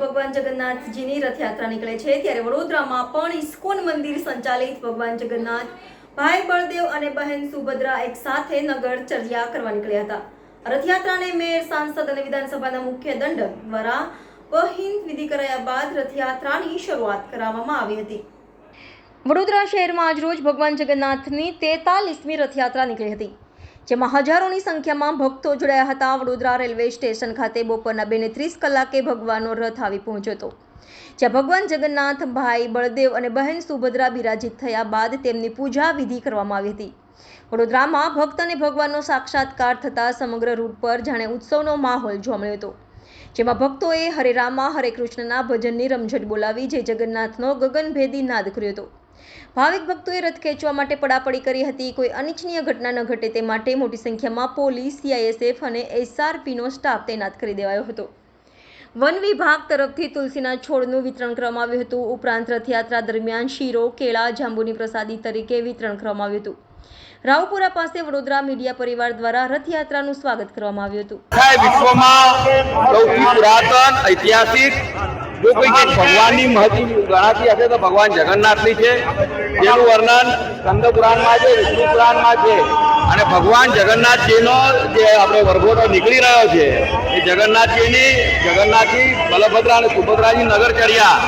ભગવાન જગન્નાથજીની રથયાત્રા નીકળે છે. ત્યારે વડોદરામાં પણ ઇસ્કોન મંદિર સંચાલિત ભગવાન જગન્નાથ, ભાઈ બળદેવ અને બહેન સુભદ્રા એક સાથે નગર ચર્યા કરવા નીકળ્યા હતા. રથયાત્રાને મેયર, સાંસદ અને વિધાનસભાના મુખ્ય દંડ દ્વારા વહીન વિધિ કરાયા બાદ રથયાત્રાની શરૂઆત કરાવવામાં આવી હતી. વડોદરા શહેરમાં આજરોજ ભગવાન જગન્નાથની તેતાલીસમી રથયાત્રા નીકળી હતી. જેમાં હજારોની સંખ્યામાં ભક્તો જોડાયા હતા. વડોદરા રેલવે સ્ટેશન ખાતે બપોરના બેને ત્રીસ કલાકે ભગવાનનો રથ આવી પહોંચ્યો હતો. જ્યાં ભગવાન જગન્નાથ ભાઈ બળદેવ અને બહેન સુભદ્રા બિરાજિત થયા બાદ તેમની પૂજા વિધિ કરવામાં આવી હતી. વડોદરામાં ભક્ત અને ભગવાનનો સાક્ષાત્કાર થતાં સમગ્ર રૂટ પર જાણે ઉત્સવનો માહોલ જોવા મળ્યો હતો. જેમાં ભક્તોએ હરે રામા હરે કૃષ્ણના ભજનની રમઝટ બોલાવી જે જગન્નાથનો ગગનભેદી નાદ કર્યો હતો. ભાવિક ભક્તોએ રથ ખેંચવા માટે પડાપડી કરી હતી. કોઈ અનિચ્છનીય ઘટના ન ઘટે તે માટે મોટી સંખ્યામાં પોલીસ સીઆઈએસએફ અને એસઆરપીનો સ્ટાફ તૈનાત કરી દેવાયો હતો. વન વિભાગ તરફથી તુલસીના છોડનું વિતરણ કરવામાં આવ્યું હતું. ઉપરાંત રથયાત્રા દરમિયાન શીરો, કેળા, જાંબુની પ્રસાદી તરીકે વિતરણ કરવામાં આવ્યું હતું. રાવપુરા પાસે વડોદરા મીડિયા પરિવાર દ્વારા રથયાત્રાનું સ્વાગત કરવામાં આવ્યું હતું. વિશ્વમાં સૌથી પુરાતન, ઐતિહાસિક જો કોઈ ભગવાનની મહતી ગણાતી હશે તો ભગવાન જગન્નાથની છે, જેનું વર્ણન સ્કંદ પુરાણમાં છે, વિષ્ણુ પુરાણમાં છે. અને ભગવાન જગન્નાથજીનો જે આપણે વરઘોડો નીકળી રહ્યો છે, એ જગન્નાથજીની, જગન્નાથજી બલભદ્રા અને સુભદ્રાજી નગર ચર્યા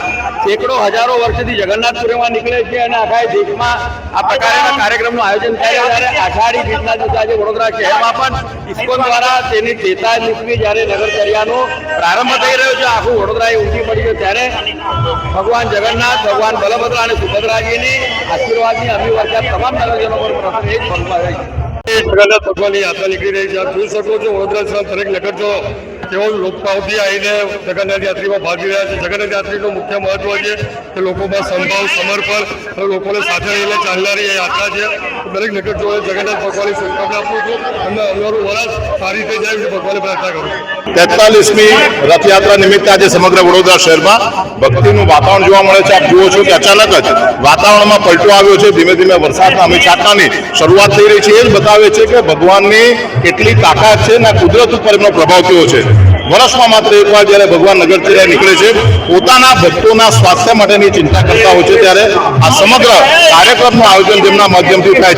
સેંકડો હજારો વર્ષથી જગન્નાથપુરીમાં નીકળે છે અને આખા દેશમાં આ પ્રકારના કાર્યક્રમનું આયોજન થાય છે. ત્યારે આષાઢી બીજના દિવસે આજે વડોદરા શહેરમાં પણ ઇસ્કોન દ્વારા તેની તેતાલીસમી જ્યારે નગરચર્યાનો પ્રારંભ થઈ રહ્યો છે, આખું વડોદરા એ ઉમટી પડી ગયું ત્યારે ભગવાન જગન્નાથ, ભગવાન બલભદ્ર અને સુભદ્રાજીની આશીર્વાદની અભિવર્ષા તમામ નગરજનો પર પ્રસંગ એ જ પગમાં રહી છે. જગન્નાથ ભગવાનની યાત્રા નીકળી રહી છે, આપ જોઈ શકો છો, વડોદરા શહેર દરેક નગરજો તેઓ લોકપાવથી આવીને જગન્નાથ યાત્રીમાં ભાગ રહ્યા છે. જગન્નાથ યાત્રીનું મુખ્ય મહત્વ છે કે લોકોમાં સંભાવ સમર્પણ, લોકોને સાથે રહીને ચાલનારી એ યાત્રા છે. દરેક નગરજોએ જગન્નાથ ભગવાનની શુભકામના આપું છું. અને અમારું વરસ સારી રીતે જાય છે પ્રાર્થના કરું તેતાલીસમી રથયાત્રા નિમિત્તે આજે સમગ્ર વડોદરા શહેરમાં ભક્તિનું વાતાવરણ જોવા મળે છે. આપ જુઓ છો કે અચાનક જ વાતાવરણમાં પલટો આવ્યો છે. ધીમે ધીમે વરસાદના અમે છાંટાની શરૂઆત થઈ રહી છે. એ જ બતાવે છે કે ભગવાનની કેટલી તાકાત છે અને કુદરત ઉપર એમનો પ્રભાવ કેવો છે. વર્ષમાં માત્ર એકવાર જ્યારે ભગવાન નગરચર્યા નીકળે છે, પોતાના ભક્તોના સ્વાસ્થ્ય માટેની ચિંતા કરતા હોય છે. ત્યારે આ સમગ્ર કાર્યક્રમનું આયોજન જેમના માધ્યમથી થાય છે.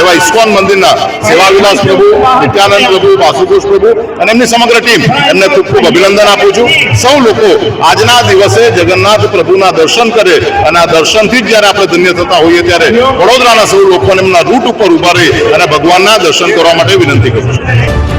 એવા ઇસ્કોન મંદિરના સેવાવિલાસ પ્રભુ, નિત્યાનંદ પ્રભુ, વાસુદેવ પ્રભુ અને એમની સમગ્ર ટીમ એમને ખૂબ ખૂબ અભિનંદન આપું છું. સૌ લોકો આજના દિવસે જગન્નાથ પ્રભુના દર્શન કરે અને આ દર્શનથી જ જ્યારે આપણે ધન્ય થતા હોઈએ ત્યારે વડોદરાના સૌ લોકોને એમના રૂટ ઉપર ઊભા રહી અને ભગવાનના દર્શન કરવા માટે વિનંતી કરું છું.